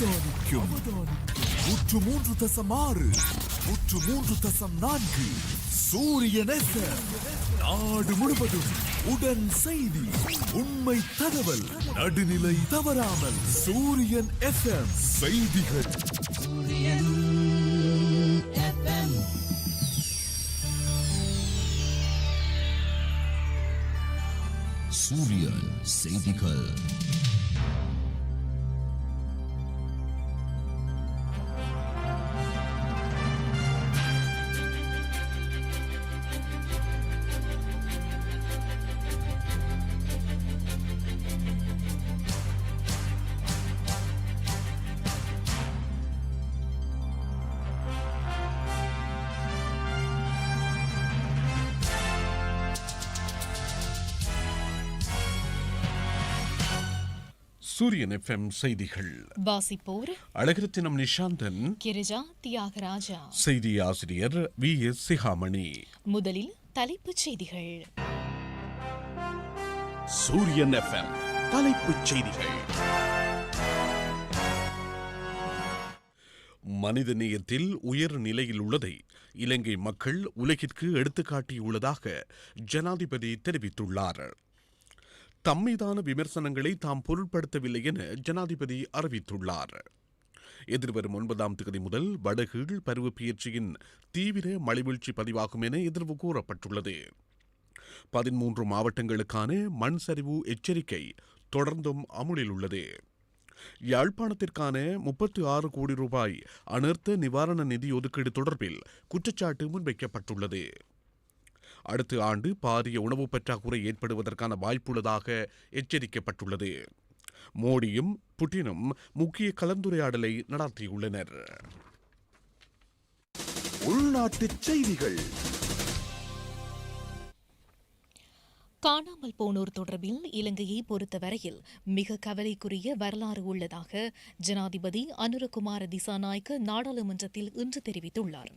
அவதானிக்கும் நூற்று மூன்று தசம் ஆறு நூற்று மூன்று தசம் நான்கு சூரியன் FM. நாடு முழுவதும் உடன் செய்தி உண்மை தகவல் நடுநிலை தவறாமல் சூரியன் எஃப்எம் செய்திகள் சூரியன் செய்திகள் சூரியன் எஃப்எம் செய்திகள். வாசிப்போர் அழகிரத்தினம் நிஷாந்தன். கிரிஜா தியாகராஜா. செய்தி ஆசிரியர் வி எஸ் சிகாமணி முதலில் தலைப்புச் செய்திகள். சூரியன் எஃப்எம் தலைப்புச் செய்திகள். மனித நேயத்தில் உயர் நிலையில் உள்ளதை இலங்கை மக்கள் உலகிற்கு எடுத்துக்காட்டியுள்ளதாக ஜனாதிபதி தெரிவித்துள்ளார். தம்மீதான விமர்சனங்களை தாம் பொருட்படுத்தவில்லை என ஜனாதிபதி அறிவித்துள்ளார். எதிர்வரும் ஒன்பதாம் தேதி முதல் வடகீழ் பருவப்பெயர்ச்சியின் தீவிர மழைவீழ்ச்சி பதிவாகும் என எதிர்வு கூறப்பட்டுள்ளது. பதிமூன்று மாவட்டங்களுக்கான மண் சரிவு எச்சரிக்கை தொடர்ந்தும் அமுலில் உள்ளது. யாழ்ப்பாணத்திற்கான முப்பத்தி ஆறு கோடி ரூபாய் அனர்த்த நிவாரண நிதி ஒதுக்கீடு தொடர்பில் குற்றச்சாட்டு முன்வைக்கப்பட்டுள்ளது. அடுத்த ஆண்டு பாரிய உணவு பற்றாக்குறை ஏற்படுவதற்கான வாய்ப்புள்ளதாக எச்சரிக்கப்பட்டுள்ளது. மோடியும் புட்டினும் முக்கிய கலந்துரையாடலை நடத்தியுள்ளனர். உள்நாட்டுச் செய்திகள். காணாமல் போனோர் தொடர்பில் இலங்கையை பொறுத்தவரையில் மிக கவலைக்குரிய வரலாறு உள்ளதாக ஜனாதிபதி அனுரகுமார திசாநாயக்க நாடாளுமன்றத்தில் இன்று தெரிவித்துள்ளார்.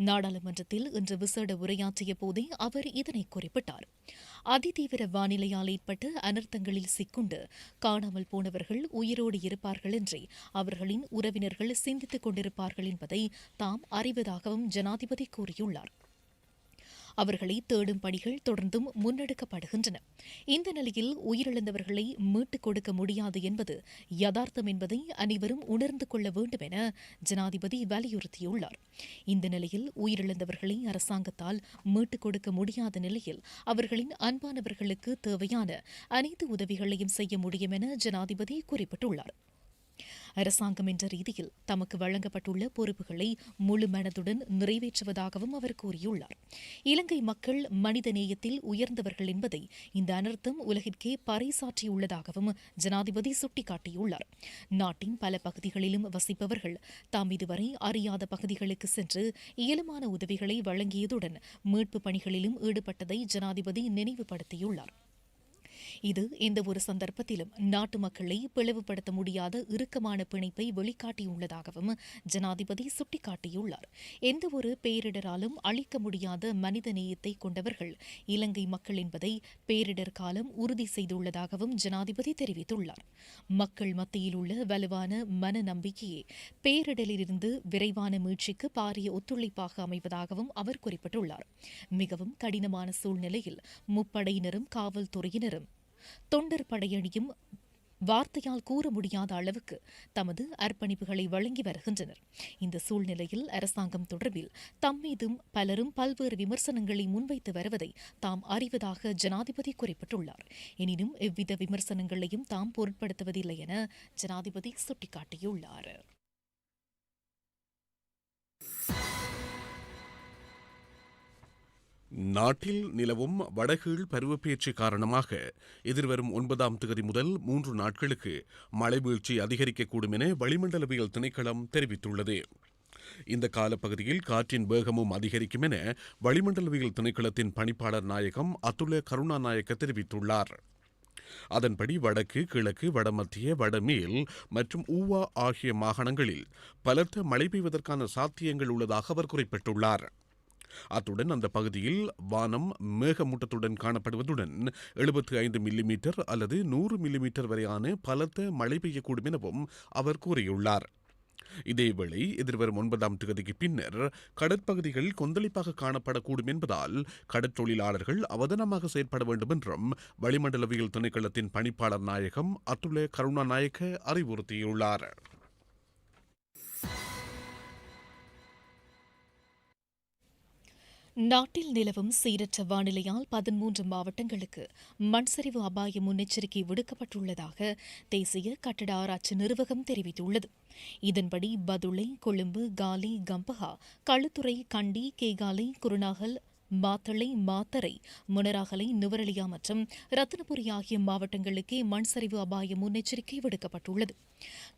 நாடாளுமன்றத்தில் இன்று விசேட உரையாற்றிய போதே அவர் இதனை குறிப்பிட்டார். அதிதீவிர வானிலையால் ஏற்பட்ட அனர்த்தங்களில் சிக்குண்டு காணாமல் போனவர்கள் உயிரோடு இருப்பார்கள் என்றே அவர்களின் உறவினர்கள் சிந்தித்துக் கொண்டிருப்பார்கள் என்பதை தாம் அறிவதாகவும் ஜனாதிபதி கூறியுள்ளார். அவர்களை தேடும் பணிகள் தொடர்ந்தும் முன்னெடுக்கப்படுகின்றன. இந்த நிலையில் உயிரிழந்தவர்களை மீட்டுக் கொடுக்க முடியாது என்பது யதார்த்தம் என்பதை அனைவரும் உணர்ந்து கொள்ள வேண்டும் என ஜனாதிபதி வலியுறுத்தியுள்ளார். இந்த நிலையில் உயிரிழந்தவர்களை அரசாங்கத்தால் மீட்டுக் கொடுக்க முடியாத நிலையில் அவர்களின் அன்பானவர்களுக்கு தேவையான அனைத்து உதவிகளையும் செய்ய முடியும் என ஜனாதிபதி குறிப்பிட்டுள்ளார். அரசாங்கம் என்ற ரீதியில் தமக்கு வழங்கப்பட்டுள்ள பொறுப்புகளை முழு மனதுடன் நிறைவேற்றுவதாகவும் அவர் கூறியுள்ளார். இலங்கை மக்கள் மனித நேயத்தில் உயர்ந்தவர்கள் என்பதை இந்த அனர்த்தம் உலகிற்கே பறைசாற்றியுள்ளதாகவும் ஜனாதிபதி சுட்டிக்காட்டியுள்ளார். நாட்டின் பல பகுதிகளிலும் வசிப்பவர்கள் தாம் இதுவரை அறியாத பகுதிகளுக்கு சென்று இயலுமான உதவிகளை வழங்கியதுடன் மீட்பு பணிகளிலும் ஈடுபட்டதை ஜனாதிபதி நினைவுபடுத்தியுள்ளார். இது எந்த ஒரு சந்தர்ப்பத்திலும் நாட்டு மக்களை பிளவுபடுத்த முடியாத இறுக்கமான பிணைப்பை வெளிக்காட்டியுள்ளதாகவும் ஜனாதிபதி சுட்டிக்காட்டியுள்ளார். எந்த ஒரு பேரிடராலும் அழிக்க முடியாத மனித நேயத்தை கொண்டவர்கள் இலங்கை மக்கள் என்பதை பேரிடர் காலம் உறுதி செய்துள்ளதாகவும் ஜனாதிபதி தெரிவித்துள்ளார். மக்கள் மத்தியில் உள்ள வலுவான மன நம்பிக்கையே பேரிடரிலிருந்து விரைவான மீட்சிக்கு பாரிய ஒத்துழைப்பாக அமைவதாகவும் அவர் குறிப்பிட்டுள்ளார். மிகவும் கடினமான சூழ்நிலையில் முப்படையினரும் காவல்துறையினரும் தொண்டர் படையணியும் வார்த்தையால் கூற முடியாத அளவுக்கு தமது அர்ப்பணிப்புகளை வழங்கி வருகின்றனர். இந்த சூழ்நிலையில் அரசாங்கம் தொடர்பில் தம்மீதும் பலரும் பல்வேறு விமர்சனங்களை முன்வைத்து வருவதை தாம் அறிவதாக ஜனாதிபதி குறிப்பிட்டுள்ளார். எனினும் எவ்வித விமர்சனங்களையும் தாம் பொருட்படுத்துவதில்லை என ஜனாதிபதி சுட்டிக்காட்டியுள்ளார். நாட்டில் நிலவும் வடகீழ் பருவப்பெயர்ச்சி காரணமாக எதிர்வரும் ஒன்பதாம் தேதி முதல் மூன்று நாட்களுக்கு மழை வீழ்ச்சி அதிகரிக்கக்கூடும் என வளிமண்டலவியல் திணைக்களம் தெரிவித்துள்ளது. இந்த காலப்பகுதியில் காற்றின் வேகமும் அதிகரிக்கும் என வளிமண்டலவியல் திணைக்களத்தின் பணிப்பாளர் நாயகம் அதுல கருணாநாயக்க தெரிவித்துள்ளார். அதன்படி வடக்கு கிழக்கு வடமத்திய வடமேல் மற்றும் ஊவா ஆகிய மாகாணங்களில் பலத்த மழை பெய்வதற்கான சாத்தியங்கள் உள்ளதாக அவர் குறிப்பிட்டுள்ளார். அத்துடன் அந்த பகுதியில் வானம் மேகமூட்டத்துடன் காணப்படுவதுடன் எழுபத்தி ஐந்து மில்லிமீட்டர் அல்லது நூறு மில்லிமீட்டர் வரையான பலத்த மழை பெய்யக்கூடும் எனவும் அவர் கூறியுள்ளார். இதேவேளை எதிர்வரும் ஒன்பதாம் தேதிக்கு பின்னர் கடற்பகுதிகள் கொந்தளிப்பாக காணப்படக்கூடும் என்பதால் கடற்றொழிலாளர்கள் அவதானமாக செயற்பட வேண்டும் என்றும் வளிமண்டலவியல் திணைக்களத்தின் பணிப்பாளர் நாயகம் அத்துல கருணாநாயக்க அறிவுறுத்தியுள்ளார். நாட்டில் நிலவும் சீரற்ற வானிலையால் பதிமூன்று மாவட்டங்களுக்கு மண்சரிவு அபாய முன்னெச்சரிக்கை விடுக்கப்பட்டுள்ளதாக தேசிய கட்டட ஆராய்ச்சி நிறுவகம் தெரிவித்துள்ளது. இதன்படி பதுளை கொழும்பு காலி கம்பஹா களுத்துறை கண்டி கேகாலை குருநாகல் மாத்தளை மாத்தரை முனராகலை நுவரலியா மற்றும் ரத்தினபுரி ஆகிய மாவட்டங்களுக்கே மண் சரிவு அபாய முன்னெச்சரிக்கை விடுக்கப்பட்டுள்ளது.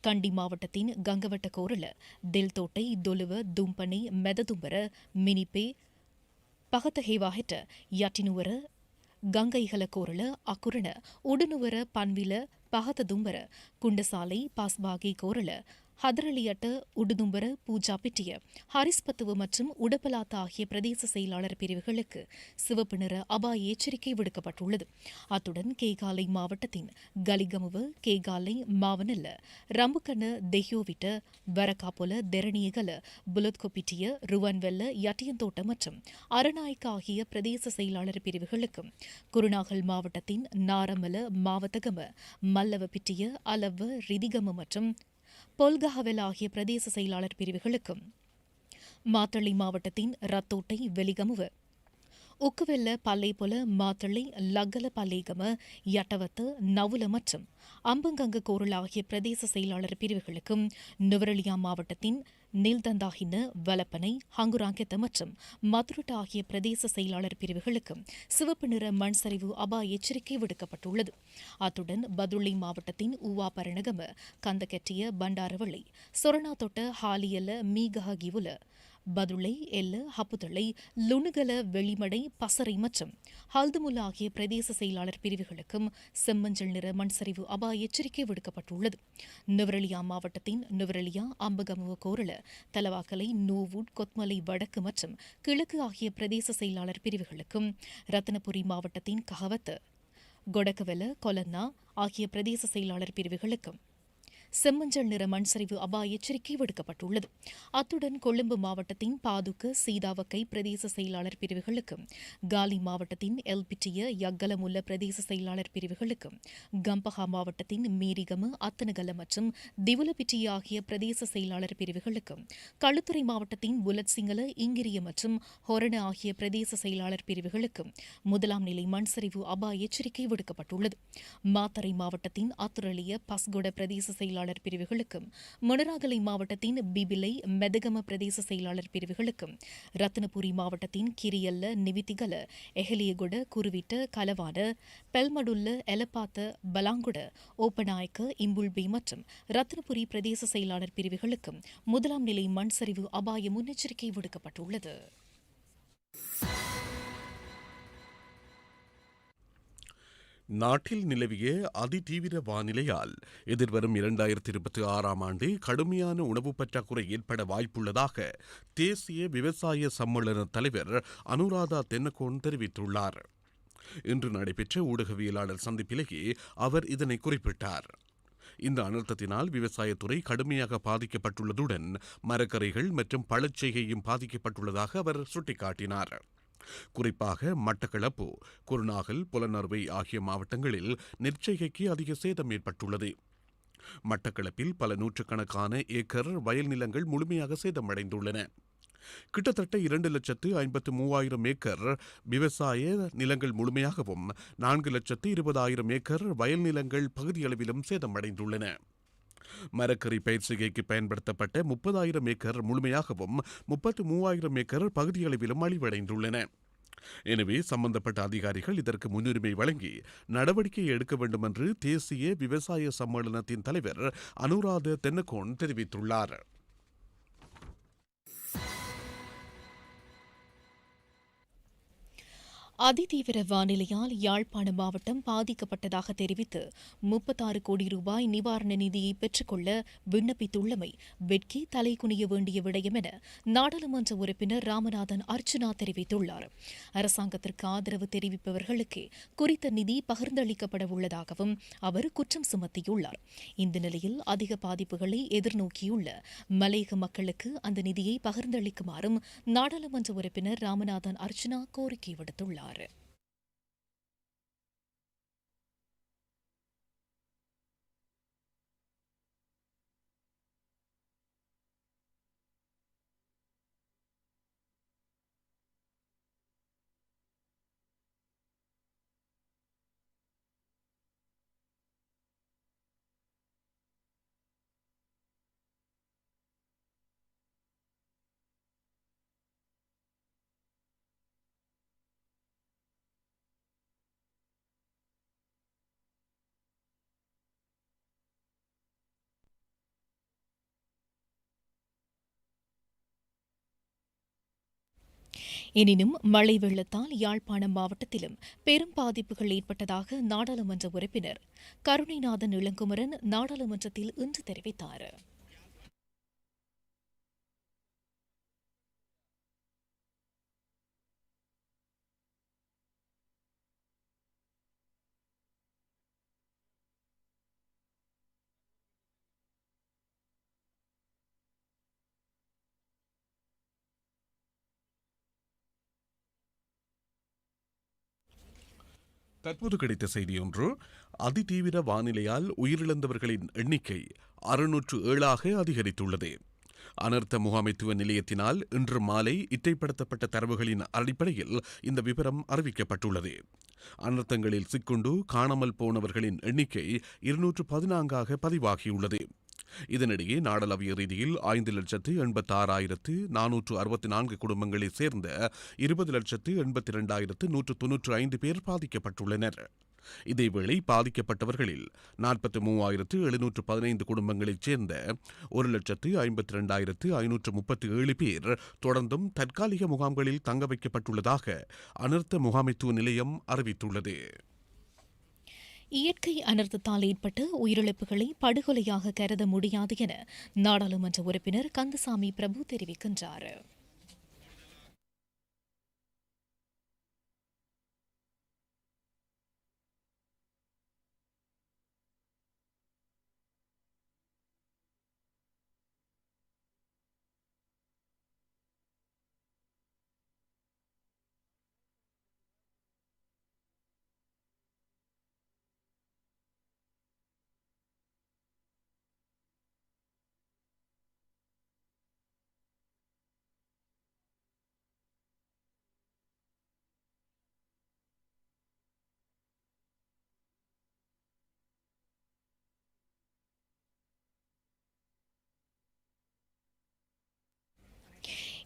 கண்டி மாவட்டத்தின் கங்கவட்ட கோரல தில்தோட்டை தொலுவ தும்பனை மெததும்பர மினிப்பே ಪಗತಹೇವಾಹಿಟ ಯಟಿನುವರ ಗಂಗೈಹಲ ಕೋರಳ ಅಕುರಣ ಉಡುನುವರ ಪನ್ವಿಲ ಪಹತದುಂಬರ ಕುಂಡಸಾಲೆ ಪಾಸ್ಬಾಗಿ ಕೋರಳ கோரள உடுதும்பர பூஜா பிட்டிய ஹரிஸ்பத்துவு மற்றும் உடபலாத்த ஆகிய பிரதேச செயலாளர் பிரிவுகளுக்கு சிவப்பு நிற அபாய எச்சரிக்கை விடுக்கப்பட்டுள்ளது. அத்துடன் கேகாலை மாவட்டத்தின் கலிகமுவ கேகாலை மாவனல்ல ரம்புக்கண்ண தெஹியோவிட்ட வரக்காபொல தெரணியகல புலத்கொப்பிட்டிய ருவன்வெல்ல யட்டியந்தோட்ட மற்றும் அரநாயக்க ஆகிய பிரதேச செயலாளர் பிரிவுகளுக்கும் குருநாகல் மாவட்டத்தின் நாரமல மாவத்தகம மல்லவ பிட்டிய அலவ ரிதிகம மற்றும் பொல்கஹவெல் ஆகிய பிரதேச செயலாளர் பிரிவுகளுக்கும் மாத்தளை மாவட்டத்தின் ரத்தோட்டை வெலிகமுவ உக்குவெல்ல பல்லைபொல மாத்தளை லக்கல பல்லேகம யட்டவத்து நவுல மற்றும் அம்பங்கங்க கோரல் ஆகிய பிரதேச செயலாளர் பிரிவுகளுக்கும் நுவரலியா மாவட்டத்தின் நீல்தந்தாகின வலப்பனை ஹங்குராங்கெத்த மற்றும் மதுரட்ட ஆகிய பிரதேச செயலாளர் பிரிவுகளுக்கும் சிவப்பு நிற மண் சரிவு அபாய எச்சரிக்கை விடுக்கப்பட்டுள்ளது. அத்துடன் பதுள்ளி மாவட்டத்தின் ஊவா பரணகம கந்தகெட்டிய பண்டாரவள்ளி சொரணா தொட்ட ஹாலியல மீகஹகிவுல பதுளை எல்ல ஹப்புதளை லுணுகல வெளிமடை பசறை மற்றும் ஹல்துமுல்லா ஆகிய பிரதேச செயலாளர் பிரிவுகளுக்கும் செம்மஞ்சள் நிற மண்சரிவு அபாய எச்சரிக்கை விடுக்கப்பட்டுள்ளது. நுவரலியா மாவட்டத்தின் நுவரலியா அம்பகமுவ கோரள தலவாக்கலை நோவூட் கொத்மலை வடக்கு மற்றும் கிழக்கு ஆகிய பிரதேச செயலாளர் பிரிவுகளுக்கும் ரத்தினபுரி மாவட்டத்தின் கஹவத்து கொடக்கவெல கொலன்னா ஆகிய பிரதேச செயலாளர் பிரிவுகளுக்கும் செம்மஞ்சள் நிற மண்சரிவு அபாய எச்சரிக்கை விடுக்கப்பட்டுள்ளது. அத்துடன் கொழும்பு மாவட்டத்தின் பாதுக்க சீதாவக்கை பிரதேச செயலாளர் பிரிவுகளுக்கும் காலி மாவட்டத்தின் எல்பிட்டிய யக்கலமுல்ல பிரதேச செயலாளர் பிரிவுகளுக்கும் கம்பஹா மாவட்டத்தின் மீரிகம அத்தனகல மற்றும் திவுலபிட்டிய ஆகிய பிரதேச செயலாளர் பிரிவுகளுக்கும் களுத்துறை மாவட்டத்தின் புலத் சிங்கள இங்கிரிய மற்றும் ஹொரண ஆகிய பிரதேச செயலாளர் பிரிவுகளுக்கும் முதலாம் நிலை மண்சரிவு அபாய எச்சரிக்கை விடுக்கப்பட்டுள்ளது. மாத்தறை மாவட்டத்தின் அத்துரலிய பஸ்குட பிரதேச செயலாளர் பிரிவுகளுக்கும் மொனராகலை மாவட்டத்தின் பிபிலை மெதகம பிரதேச செயலாளர் பிரிவுகளுக்கும் ரத்னபுரி மாவட்டத்தின் கிரியல்ல நிவித்திகல எஹலியகுட குருவிட்ட கலவான பெல்மடுல்ல எலப்பாத்த பலாங்குட ஓப்பநாயக்க இம்புல்பி மற்றும் ரத்னபுரி பிரதேச செயலாளர் பிரிவுகளுக்கும் முதலாம் நிலை மண் சரிவு அபாய முன்னெச்சரிக்கை விடுக்கப்பட்டுள்ளது. நாட்டில் நிலவிய அதிதீவிர வானிலையால் எதிர்வரும் இரண்டாயிரத்தி இருபத்தி ஆறாம் ஆண்டு கடுமையான உணவு பற்றாக்குறை ஏற்பட வாய்ப்புள்ளதாக தேசிய விவசாய சம்மேளன தலைவர் அனுராதா தென்னகோன் தெரிவித்துள்ளார். இன்று நடைபெற்ற ஊடகவியலாளர் சந்திப்பிலேயே அவர் இதனை குறிப்பிட்டார். இந்த அனர்த்தத்தினால் விவசாயத்துறை கடுமையாக பாதிக்கப்பட்டுள்ளதுடன் மரக்கரைகள் மற்றும் பழச்செய்கையும் பாதிக்கப்பட்டுள்ளதாக அவர் சுட்டிக்காட்டினார். குறிப்பாக மட்டக்களப்பு குருநாகல் புலனறுவை ஆகிய மாவட்டங்களில் நெற்செய்கைக்கு அதிக சேதம் ஏற்பட்டுள்ளது. மட்டக்களப்பில் பல நூற்றுக்கணக்கான ஏக்கர் வயல் நிலங்கள் முழுமையாக சேதமடைந்துள்ளன. கிட்டத்தட்ட இரண்டு லட்சத்து ஐம்பத்து மூவாயிரம் ஏக்கர் விவசாய நிலங்கள் முழுமையாகவும் நான்கு லட்சத்து இருபதாயிரம் ஏக்கர் வயல் நிலங்கள் பகுதியளவிலும் சேதமடைந்துள்ளன. மரக்கறி பயிர் செய்கைக்கு பயன்படுத்தப்பட்ட முப்பதாயிரம் ஏக்கர் முழுமையாகவும் முப்பத்து மூவாயிரம் ஏக்கர் பகுதியளவிலும் அழிவடைந்துள்ளன. எனவே சம்பந்தப்பட்ட அதிகாரிகள் இதற்கு முன்னுரிமை வழங்கி நடவடிக்கை எடுக்க வேண்டும் என்று தேசிய விவசாய சம்மேளனத்தின் தலைவர் அனுராத தென்னகோன் தெரிவித்துள்ளார். அதிதீவிர வானிலையால் யாழ்ப்பாண மாவட்டம் பாதிக்கப்பட்டதாக தெரிவித்து முப்பத்தாறு கோடி ரூபாய் நிவாரண நிதியை பெற்றுக்கொள்ள விண்ணப்பித்துள்ளமை வெட்கி தலைகுனிய வேண்டிய விடயம் என நாடாளுமன்ற உறுப்பினர் ராமநாதன் அர்ச்சுனா தெரிவித்துள்ளார். அரசாங்கத்திற்கு ஆதரவு தெரிவிப்பவர்களுக்கே குறித்த நிதி பகிர்ந்தளிக்கப்பட உள்ளதாகவும் அவர் குற்றம் சுமத்தியுள்ளார். இந்த நிலையில் அதிக பாதிப்புகளை எதிர்நோக்கியுள்ள மலையக மக்களுக்கு அந்த நிதியை பகிர்ந்தளிக்குமாறும் நாடாளுமன்ற உறுப்பினர் ராமநாதன் அர்ச்சுனா கோரிக்கை விடுத்துள்ளார். பாரு எனினும் மழை வெள்ளத்தால் யாழ்ப்பாணம் மாவட்டத்திலும் பெரும் பாதிப்புகள் ஏற்பட்டதாக நாடாளுமன்ற உறுப்பினர் கருணைநாதன் இளங்குமரன் நாடாளுமன்றத்தில் இன்று தெரிவித்தார். தற்போது கிடைத்த செய்தி ஒன்று அதிதீவிர வானிலையால் உயிரிழந்தவர்களின் எண்ணிக்கை அறுநூற்று ஏழாக அதிகரித்துள்ளது. அனர்த்த முகாமைத்துவ நிலையத்தினால் இன்று மாலை இட்டைப்படுத்தப்பட்ட தரவுகளின் அடிப்படையில் இந்த விவரம் அறிவிக்கப்பட்டுள்ளது. அனர்த்தங்களில் சிக்குண்டு காணாமல் போனவர்களின் எண்ணிக்கை இருநூற்று பதினான்காக பதிவாகியுள்ளது. இதனிடையே நாடளாவிய ரீதியில் ஐந்து லட்சத்து எண்பத்தாறாயிரத்து நானூற்று அறுபத்தி நான்கு குடும்பங்களைச் சேர்ந்த இருபது லட்சத்து எண்பத்தி இரண்டாயிரத்து நூற்று தொன்னூற்று ஐந்து பேர் பாதிக்கப்பட்டுள்ளனர். இதேவேளை பாதிக்கப்பட்டவர்களில் நாற்பத்தி மூவாயிரத்து எழுநூற்று பதினைந்து குடும்பங்களைச் சேர்ந்த ஒரு லட்சத்து ஐம்பத்தி இரண்டாயிரத்து ஐநூற்று முப்பத்தி ஏழு பேர் தொடர்ந்தும் தற்காலிக முகாம்களில் தங்க வைக்கப்பட்டுள்ளதாக அனர்த்த முகாமைத்துவ நிலையம் அறிவித்துள்ளது. இயற்கை அனர்த்தத்தால் ஏற்பட்ட உயிரிழப்புகளை படுகொலையாக கருத முடியாது என நாடாளுமன்ற உறுப்பினர் கந்தசாமி பிரபு தெரிவிக்கின்றார்.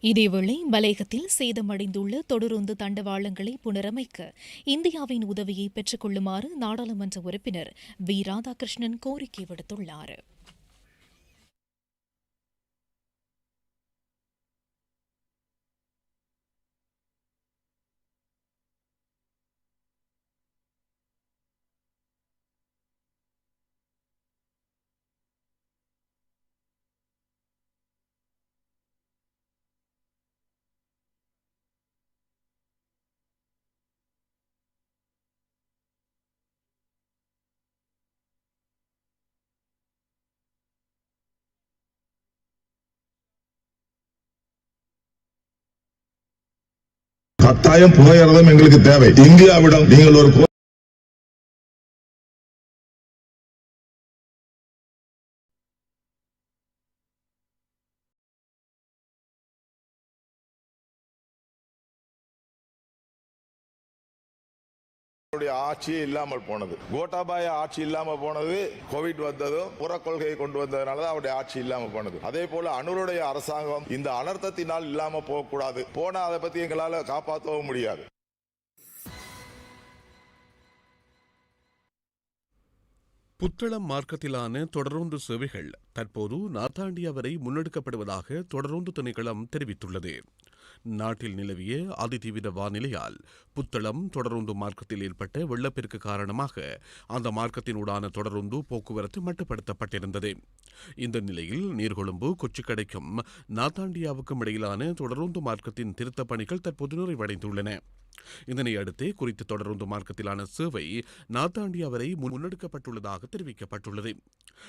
இதேவேளை மலையகத்தில் சேதமடைந்துள்ள தொடருந்து தண்டவாளங்களை புனரமைக்க இந்தியாவின் உதவியை பெற்றுக் கொள்ளுமாறு நாடாளுமன்ற உறுப்பினர் வி. ராதாகிருஷ்ணன் கோரிக்கை விடுத்துள்ளார். கட்டாயம் புகையிரதம் எங்களுக்கு தேவை. இந்தியாவிடம் நீங்கள் ஒரு போ- அவருடைய ஆட்சியே இல்லாமல் போனது. கோட்டாபாய ஆட்சி இல்லாம போனது கோவிட் வந்ததும் புற கொள்கையை கொண்டு வந்ததுனால தான் அவருடைய ஆட்சி இல்லாம போனது. அதே போல அனுருடைய அரசாங்கம் இந்த அனர்த்தத்தினால் இல்லாம போகக்கூடாது. போனா அதை பத்தி எங்களால காப்பாற்றவும் முடியாது. புத்தளம் மார்க்கத்திலான தொடரோந்து சேவைகள் தற்போது நாத்தாண்டியா வரை முன்னெடுக்கப்படுவதாக தொடரோந்து திணைக்களம் தெரிவித்துள்ளது. நாட்டில் நிலவிய அதிதீவிர வானிலையால் புத்தளம் தொடருந்து மார்க்கத்தில் ஏற்பட்ட வெள்ளப்பெருக்கு காரணமாக அந்த மார்க்கத்தினூடான தொடருந்து போக்குவரத்து மட்டுப்படுத்தப்பட்டிருந்தது. இந்த நிலையில் நீர்கொழும்பு கொச்சிக்கடைக்கும் நாத்தாண்டியாவுக்கும் இடையிலான தொடருந்து மார்க்கத்தின் திருத்தப் பணிகள் தற்போது நிறைவடைந்துள்ளன. இதனை அடுத்து குறித்த தொடருந்து மார்க்கத்திலான சேவை நாத்தாண்டியா வரை முன்னெடுக்கப்பட்டுள்ளதாக தெரிவிக்கப்பட்டுள்ளது.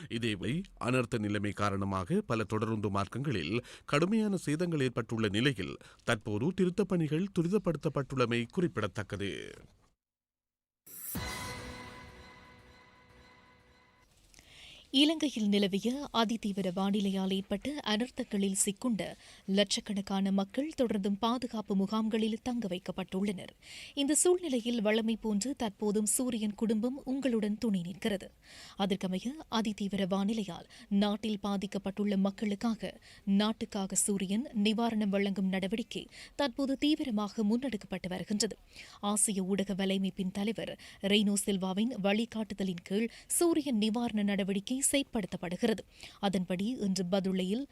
இதேவேளை அனர்த்த நிலைமை காரணமாக பல தொடருந்து மார்க்கங்களில் கடுமையான சேதங்கள் ஏற்பட்டுள்ள நிலையில் தற்போது திருத்தப் பணிகள் துரிதப்படுத்தப்பட்டுள்ளமை குறிப்பிடத்தக்கது. இலங்கையில் நிலவிய அதிதீவிர வானிலையால் ஏற்பட்ட அனர்த்தங்களில் சிக்குண்ட லட்சக்கணக்கான மக்கள் தொடர்ந்தும் பாதுகாப்பு முகாம்களில் தங்க வைக்கப்பட்டுள்ளனர். இந்த சூழ்நிலையில் வளமை போன்று தற்போதும் சூரியன் குடும்பம் உங்களுடன் துணை நிற்கிறது. அதற்கமைய அதிதீவிர வானிலையால் நாட்டில் பாதிக்கப்பட்டுள்ள மக்களுக்காக நாட்டுக்காக சூரியன் நிவாரணம் வழங்கும் நடவடிக்கை தற்போது தீவிரமாக முன்னெடுக்கப்பட்டு வருகின்றது. ஆசிய ஊடக வலைமைப்பின் தலைவர் ரெய்னோ சில்வாவின் வழிகாட்டுதலின் கீழ் சூரியன் நிவாரண நடவடிக்கை செயற்படுத்தப்படுகிறது அதன்படி இன்று பதுளையில்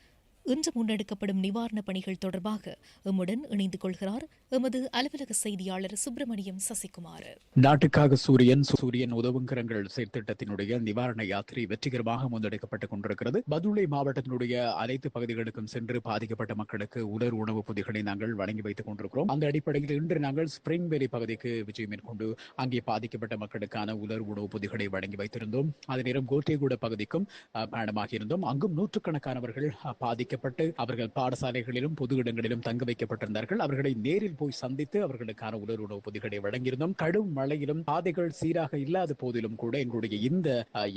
இன்று முன்னெடுக்கப்படும் நிவாரணப் பணிகள் தொடர்பாக எம்முடன் இணைந்து கொள்கிறார் எமது அலுவலக செய்தியாளர் சுப்பிரமணியம் சசிகுமார். நாட்டுக்காக சூரியன் சூரியன் உதவுங்கரங்கள் செயற்திட்டத்தினுடைய நிவாரண யாத்திரை வெற்றிகரமாக முன்னெடுக்கப்பட்டுக் கொண்டிருக்கிறது. பதுளை மாவட்டத்தினுடைய அனைத்து பகுதிகளுக்கும் சென்று பாதிக்கப்பட்ட மக்களுக்கு உலர் உணவு பொதிகளை நாங்கள் வழங்கி வைத்துக் கொண்டிருக்கிறோம். அந்த அடிப்படையில் இன்று நாங்கள் ஸ்பிரிங் வேலி பகுதிக்கு விஜயம் மேற்கொண்டு அங்கே பாதிக்கப்பட்ட மக்களுக்கான உலர் உணவு பொதிகளை வழங்கி வைத்திருந்தோம். அதே நேரம் கோட்டைகூட பகுதிக்கும் பயணமாக இருந்தோம் அங்கும் நூற்றுக்கணக்கானவர்கள் பாதிக்க வைக்கப்பட்டு அவர்கள் பாடசாலைகளிலும் பொது இடங்களிலும் தங்க வைக்கப்பட்டிருந்தார்கள். அவர்களை நேரில் போய் சந்தித்து அவர்களுக்கான உலர் உணவு பொதிகளை வழங்கியிருந்தோம். கடும் மழையிலும் பாதைகள் சீராக இல்லாத போதிலும் கூட எங்களுடைய இந்த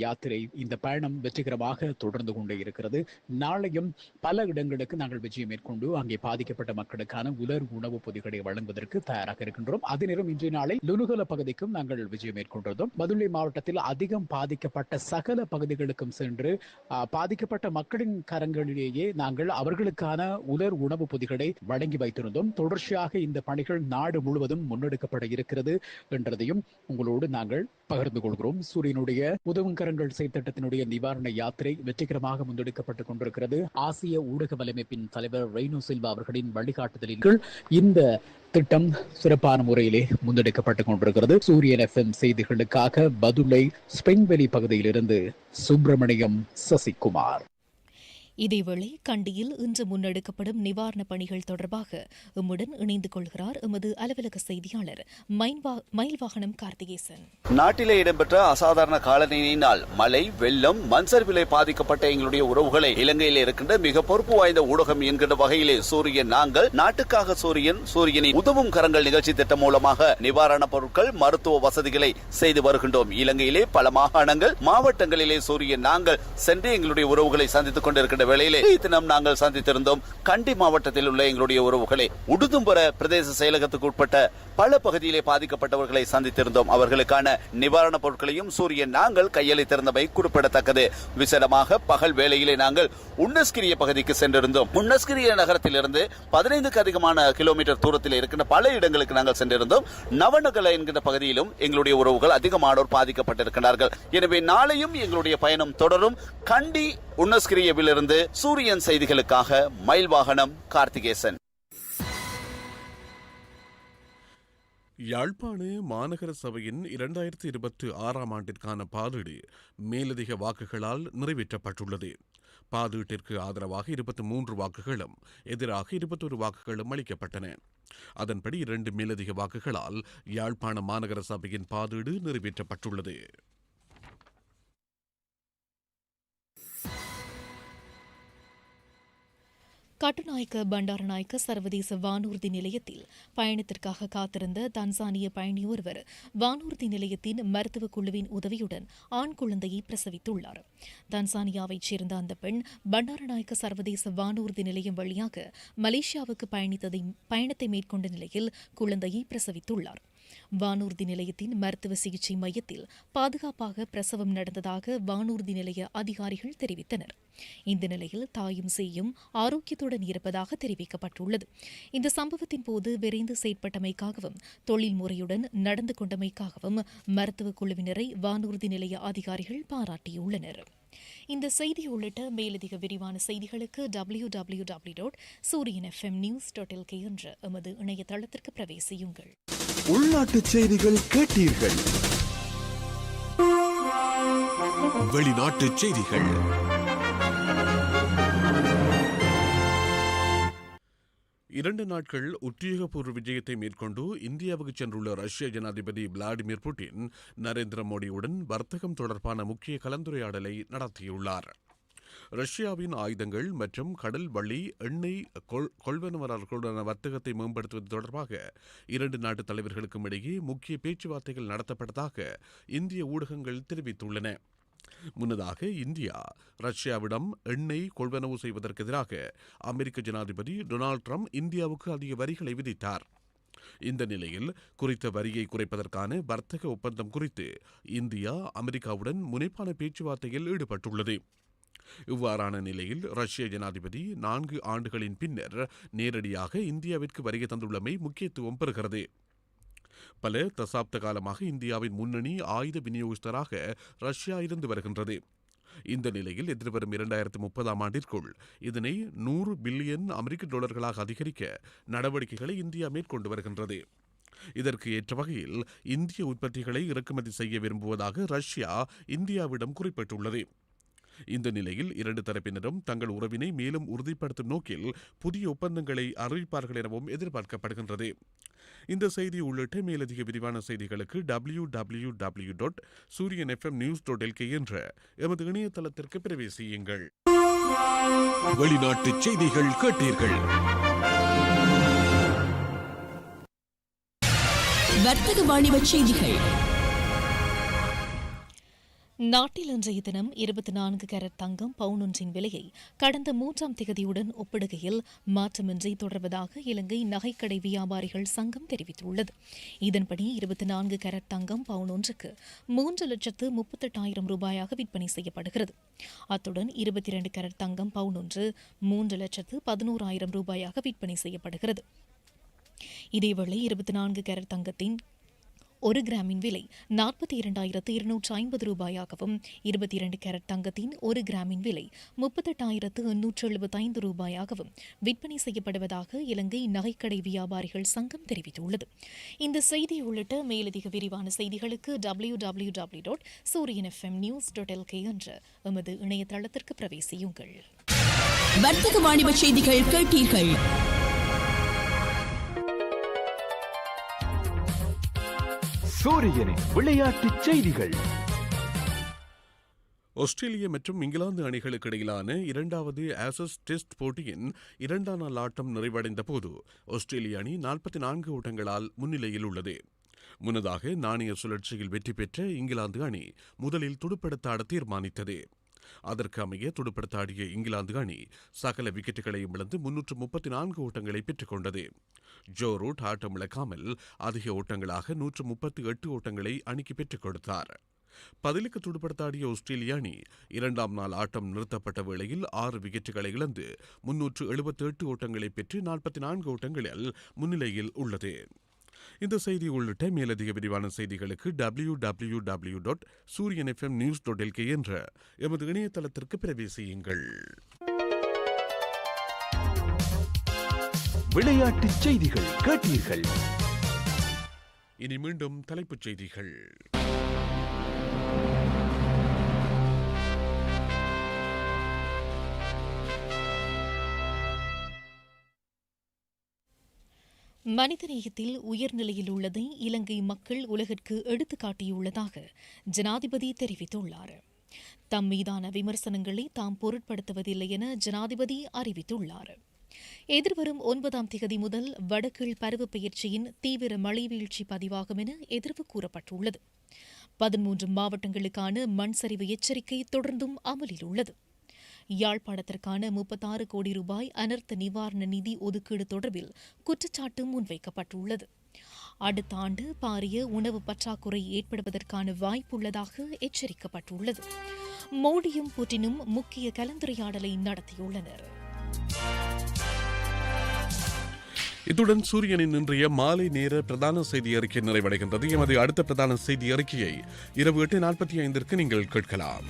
யாத்திரை இந்த பயணம் வெற்றிகரமாக தொடர்ந்து கொண்டே இருக்கிறது. நாளையும் பல இடங்களுக்கு நாங்கள் விஜயம் மேற்கொண்டு அங்கே பாதிக்கப்பட்ட மக்களுக்கான உலர் உணவு பொதிகளை வழங்குவதற்கு தயாராக இருக்கின்றோம். அதே நேரம் இன்றைய நாளை லுனுகல பகுதிக்கும் நாங்கள் விஜயம் மேற்கொண்டிருந்தோம். மதுரை மாவட்டத்தில் அதிகம் பாதிக்கப்பட்ட சகல பகுதிகளுக்கும் சென்று பாதிக்கப்பட்ட மக்களின் கரங்களிலேயே நாங்கள் அவர்களுக்கான உலர் உணவு பொதிகளை வழங்கி வைத்திருந்தோம். தொடர்ச்சியாக இந்த பணிகள் நாடு முழுவதும் முன்னெடுக்கப்பட இருக்கிறது என்றதையும் உங்களோடு நாங்கள் பகிர்ந்து கொள்கிறோம். சூரியனுடைய உதவும் கரங்கள் செயற்திட்டத்தினுடைய நிவாரண யாத்திரை வெற்றிகரமாக முன்னெடுக்கப்பட்டுக் கொண்டிருக்கிறது. ஆசிய ஊடக வலைமைப்பின் தலைவர் ரெய்னோ சில்வா அவர்களின் வழிகாட்டுதலின் கீழ் இந்த திட்டம் சிறப்பான முறையிலே முன்னெடுக்கப்பட்டுக் கொண்டிருக்கிறது. சூரியன் எஃப்எம் செய்திகளுக்காக பதுளை ஸ்பிரிங்வெலி பகுதியிலிருந்து சுப்பிரமணியம் சசிகுமார். இதேவேளை கண்டியில் இன்று முன்னெடுக்கப்படும் நிவாரணப் பணிகள் தொடர்பாக எம்முடன் இணைந்து கொள்கிறார் எமது அலுவலக செய்தியாளர் மயில்வாகனம் கார்த்திகேசன். நாட்டிலே இடம்பெற்ற அசாதாரண காலநிலையினால் மழை வெள்ளம் மண் விலை பாதிக்கப்பட்ட எங்களுடைய உறவுகளை இலங்கையில் இருக்கின்ற மிக பொறுப்பு வாய்ந்த ஊடகம் என்கின்ற வகையிலே சூரியன் நாங்கள் நாட்டுக்காக சூரியன் சூரியனின் உதவும் கரங்கள் நிகழ்ச்சி திட்டம் மூலமாக நிவாரணப் பொருட்கள் மருத்துவ வசதிகளை செய்து வருகின்றோம். இலங்கையிலே பல மாகாணங்கள் மாவட்டங்களிலே சூரியன் நாங்கள் சென்று எங்களுடைய உறவுகளை சந்தித்துக் கொண்டிருக்கின்ற வேளையிலே தினம் நாங்கள் சந்தித்திருந்தோம். கண்டி மாவட்டத்தில் உள்ள எங்களுடைய உறவுகளை உடுதும்புற பிரதேச செயலகத்துக்கு உட்பட்ட பல பகுதியிலே பாதிக்கப்பட்டவர்களை சந்தித்திருந்தோம். அவர்களுக்கான நிவாரணப் பொருட்களையும் சூரியன் நாங்கள் கையளித்திருந்தமை குறிப்பிடத்தக்கது. விசேடமாக பகல் வேளையிலே நாங்கள் உன்னஸ்கிரிய பகுதிக்கு சென்றிருந்தோம். உன்னஸ்கிரிய நகரத்திலிருந்து பதினைந்துக்கு அதிகமான கிலோமீட்டர் தூரத்தில் இருக்கின்ற பல இடங்களுக்கு நாங்கள் சென்றிருந்தோம். நவநகல என்கின்ற பகுதியிலும் எங்களுடைய உறவுகள் அதிகமானோர் பாதிக்கப்பட்டிருக்கிறார்கள் எனவே நாளையும் எங்களுடைய பயணம் தொடரும். கண்டி உன்னஸ்கிரியவிலிருந்து சூரியன் செய்திகளுக்காக மயில் வாகனம் கார்த்திகேசன். யாழ்ப்பாண மாநகர சபையின் இரண்டாயிரத்தி இருபத்தி ஆறாம் ஆண்டிற்கான பாதீடு மேலதிக வாக்குகளால் நிறைவேற்றப்பட்டுள்ளது. பாதீட்டிற்கு ஆதரவாக இருபத்தி மூன்று வாக்குகளும் எதிராக இருபத்தொரு வாக்குகளும் அளிக்கப்பட்டன. அதன்படி இரண்டு மேலதிக வாக்குகளால் யாழ்ப்பாண மாநகர சபையின் பாதீடு நிறைவேற்றப்பட்டுள்ளது. கட்டுநாயக்க பண்டாரநாயக்க சர்வதேச வானூர்தி நிலையத்தில் பயணத்திற்காக காத்திருந்த தன்சானிய பயணி ஒருவர் வானூர்தி நிலையத்தின் மருத்துவக் குழுவின் உதவியுடன் ஆண் குழந்தையை பிரசவித்துள்ளார். தன்சானியாவைச் சேர்ந்த அந்த பெண் பண்டாரநாயக்க சர்வதேச வானூர்தி நிலையம் வழியாக மலேசியாவுக்கு பயணித்ததை பயணத்தை மேற்கொண்ட நிலையில் குழந்தையை பிரசவித்துள்ளார். வானூர்தி நிலையத்தின் மருத்துவ சிகிச்சை மையத்தில் பாதுகாப்பாக பிரசவம் நடந்ததாக வானூர்தி நிலைய அதிகாரிகள் தெரிவித்தனர். இந்த நிலையில் தாயும் சேயும் ஆரோக்கியத்துடன் இருப்பதாக தெரிவிக்கப்பட்டுள்ளது. இந்த சம்பவத்தின் போது விரைந்து செயற்பட்டமைக்காகவும் தொழில் முறையுடன் நடந்து கொண்டமைக்காகவும் மருத்துவ குழுவினரை வானூர்தி நிலைய அதிகாரிகள் பாராட்டியுள்ளனர். இந்த செய்தி உள்ளிட்ட மேலதிக விரிவான செய்திகளுக்கு W W W dot Sooriyan FM news dot LK என்ற எமது இணையதளத்திற்கு பிரவேசியுங்கள். உள்நாட்டு செய்திகள் கேட்டீர்கள். வெளிநாட்டு செய்திகள். இரண்டு நாட்கள் உத்தியோகபூர்வ விஜயத்தை மேற்கொண்டு இந்தியாவுக்கு சென்றுள்ள ரஷ்ய ஜனாதிபதி விளாடிமிர் புட்டின் நரேந்திர மோடியுடன் வர்த்தகம் தொடர்பான முக்கிய கலந்துரையாடலை நடத்தியுள்ளார். ரஷ்யாவின் ஆயுதங்கள் மற்றும் கடல் வழி எண்ணெய் கொள்- வர்த்தகத்தை மேம்படுத்துவது தொடர்பாக இரண்டு நாட்டு தலைவர்களுக்கும் இடையே முக்கிய பேச்சுவார்த்தைகள் நடத்தப்பட்டதாக இந்திய ஊடகங்கள் தெரிவித்துள்ளன. முன்னதாக இந்தியா ரஷ்யாவிடம் எண்ணெய் கொள்வனவு செய்வதற்கு எதிராக அமெரிக்க ஜனாதிபதி டொனால்ட் ட்ரம்ப் இந்தியாவுக்கு அதிக வரிகளை விதித்தார். இந்த நிலையில் குறித்த வரியை குறைப்பதற்கான வர்த்தக ஒப்பந்தம் குறித்து இந்தியா அமெரிக்காவுடன் முனைப்பான பேச்சுவார்த்தையில் ஈடுபட்டுள்ளது. இவ்வாறான நிலையில் ரஷ்ய ஜனாதிபதி நான்கு ஆண்டுகளின் பின்னர் நேரடியாக இந்தியாவிற்கு வருகை தந்துள்ளமை முக்கியத்துவம் பெறுகிறது. பல தசாப்த காலமாக இந்தியாவின் முன்னணி ஆயுத விநியோகஸ்தராக ரஷ்யா இருந்து வருகின்றது. இந்த நிலையில் எதிர்வரும் இரண்டாயிரத்து முப்பதாம் ஆண்டிற்குள் இதனை நூறு பில்லியன் அமெரிக்க டாலர்களாக அதிகரிக்க நடவடிக்கைகளை இந்தியா மேற்கொண்டு வருகின்றது. இதற்கு ஏற்ற வகையில் இந்திய உற்பத்திகளை இறக்குமதி செய்ய விரும்புவதாக ரஷ்யா இந்தியாவிடம் குறிப்பிட்டுள்ளது. இந்த நிலையில் இரண்டு தரப்பினரும் தங்கள் உறவினை மேலும் உறுதிப்படுத்தும் நோக்கில் புதிய ஒப்பந்தங்களை அறிவிப்பார்கள் எனவும் எதிர்பார்க்கப்படுகின்றது. இந்த செய்தி உள்ளிட்ட மேலதிக விரிவான செய்திகளுக்கு W W W dot Sooriyan FM news dot LK என்ற எமது இணையதளத்திற்கு பிரவேசியுங்கள் வெளிநாட்டு செய்திகள் கேட்டீர்கள். வர்த்தக வாணிப செய்திகள். நாட்டில் இன்றைய தினம் இருபத்தி நான்கு கேரட் தங்கம் பவுனொன்றின் விலையை கடந்த மூன்றாம் திகதியுடன் ஒப்பிடுகையில் மாற்றமின்றி தொடர்வதாக இலங்கை நகைக்கடை வியாபாரிகள் சங்கம் தெரிவித்துள்ளது. இதன்படி இருபத்தி நான்கு கேரட் தங்கம் பவுன் ஒன்றுக்கு மூன்று லட்சத்து முப்பத்தெட்டாயிரம் ரூபாயாக விற்பனை செய்யப்படுகிறது. அத்துடன் இருபத்தி இரண்டு கேரட் தங்கம் பவுன் ஒன்று மூன்று லட்சத்து பதினோராயிரம் ரூபாயாக விற்பனை செய்யப்படுகிறது. இதேவேளை இருபத்தி நான்கு கேரட் தங்கத்தின் ஒரு கிராமின் விலை நாற்பத்தி இரண்டாயிரத்து இருநூற்று ஐம்பது ரூபாயாகவும் இருபத்தி இரண்டு கேரட் தங்கத்தின் ஒரு கிராமின் விலை முப்பத்தெட்டாயிரத்து எண்ணூற்று எழுபத்தைந்து ரூபாயாகவும் விற்பனை செய்யப்படுவதாக இலங்கை நகைக்கடை வியாபாரிகள் சங்கம் தெரிவித்துள்ளது. இந்த செய்தி உள்ளிட்ட மேலதிக விரிவான செய்திகளுக்கு W W W dot Sooriyan FM news dot LK என்ற எமது இணையதளத்திற்கு பிரவேசியுங்கள். வர்த்தக வாணிப செய்திகள் கேட்டீர்கள். சூரியனின் விளையாட்டுச் செய்திகள். ஆஸ்திரேலிய மற்றும் இங்கிலாந்து அணிகளுக்கு இடையிலான இரண்டாவது ஆசஸ் டெஸ்ட் போட்டியின் இரண்டாம் நாள் ஆட்டம் நிறைவடைந்த போது ஆஸ்திரேலிய அணி நாற்பத்தி நான்கு ஓட்டங்களால் முன்னிலையில் உள்ளது. முன்னதாக நாணய சுழற்சியில் வெற்றி பெற்ற இங்கிலாந்து அணி முதலில் துடுப்படுத்தாட தீர்மானித்தது. அதற்கு அமைய துடுப்படுத்தாடிய இங்கிலாந்து அணி சகல விக்கெட்டுகளையும் இழந்து முன்னூற்று முப்பத்தி நான்கு ஓட்டங்களை பெற்றுக் கொண்டது ஜோ ரூட் ஆட்டம் இழக்காமல் அதிக ஓட்டங்களாக நூற்று முப்பத்தி எட்டு ஓட்டங்களை அணிக்கு பெற்றுக் கொடுத்தார். பதிலுக்கு துடுப்படுத்தாடிய ஆஸ்திரேலிய அணி இரண்டாம் நாள் ஆட்டம் நிறுத்தப்பட்ட வேளையில் ஆறு விக்கெட்டுகளை இழந்து முன்னூற்று எழுபத்தி எட்டு ஓட்டங்களை பெற்று நாற்பத்தி நான்கு ஓட்டங்களில் முன்னிலையில் உள்ளது. இந்த செய்தி உள்ளிட்ட மேலதிக விரிவான செய்திகளுக்கு W W W dot Sooriyan FM news dot LK என்ற எமது இணையதளத்திற்கு பிரவேசியுங்கள் விளையாட்டுச் செய்திகள் கேட்டீர்கள். இனி மீண்டும் தலைப்புச் செய்திகள். மனிதநேயத்தில் உயர்நிலையில் உள்ளதை இலங்கை மக்கள் உலகிற்கு எடுத்துக்காட்டியுள்ளதாக ஜனாதிபதி தெரிவித்துள்ளார். தம் மீதான விமர்சனங்களை தாம் பொருட்படுத்துவதில்லை என ஜனாதிபதி அறிவித்துள்ளார். எதிர்வரும் ஒன்பதாம் திகதி முதல் வடகிழ் பருவப்பெயர்ச்சியின் தீவிர மழை வீழ்ச்சி பதிவாகும் என எதிர்வு கூறப்பட்டுள்ளது. பதிமூன்று மாவட்டங்களுக்கான மண் சரிவு எச்சரிக்கை தொடர்ந்தும் அமலில் உள்ளது. யாழ்ப்பாணத்திற்கான முப்பத்தாறு கோடி ரூபாய் அனர்த்த நிவாரண நிதி ஒதுக்கீடு தொடர்பில் குற்றச்சாட்டு முன்வைக்கப்பட்டுள்ளது. அடுத்த ஆண்டு பாரிய உணவு பற்றாக்குறை ஏற்படுவதற்கான வாய்ப்புள்ளதாக எச்சரிக்கப்பட்டுள்ளது. மோடியும் புட்டினும் முக்கிய கலந்துரையாடலை நடத்தியுள்ளனர். இத்துடன் சூரியனின் இன்றைய மாலை நேர பிரதான செய்தி அறிக்கை நிறைவடைகின்றது. எமது அடுத்த பிரதான செய்தி அறிக்கையை இரவு எட்டு நாற்பத்தி ஐந்திற்கு நீங்கள் கேட்கலாம்.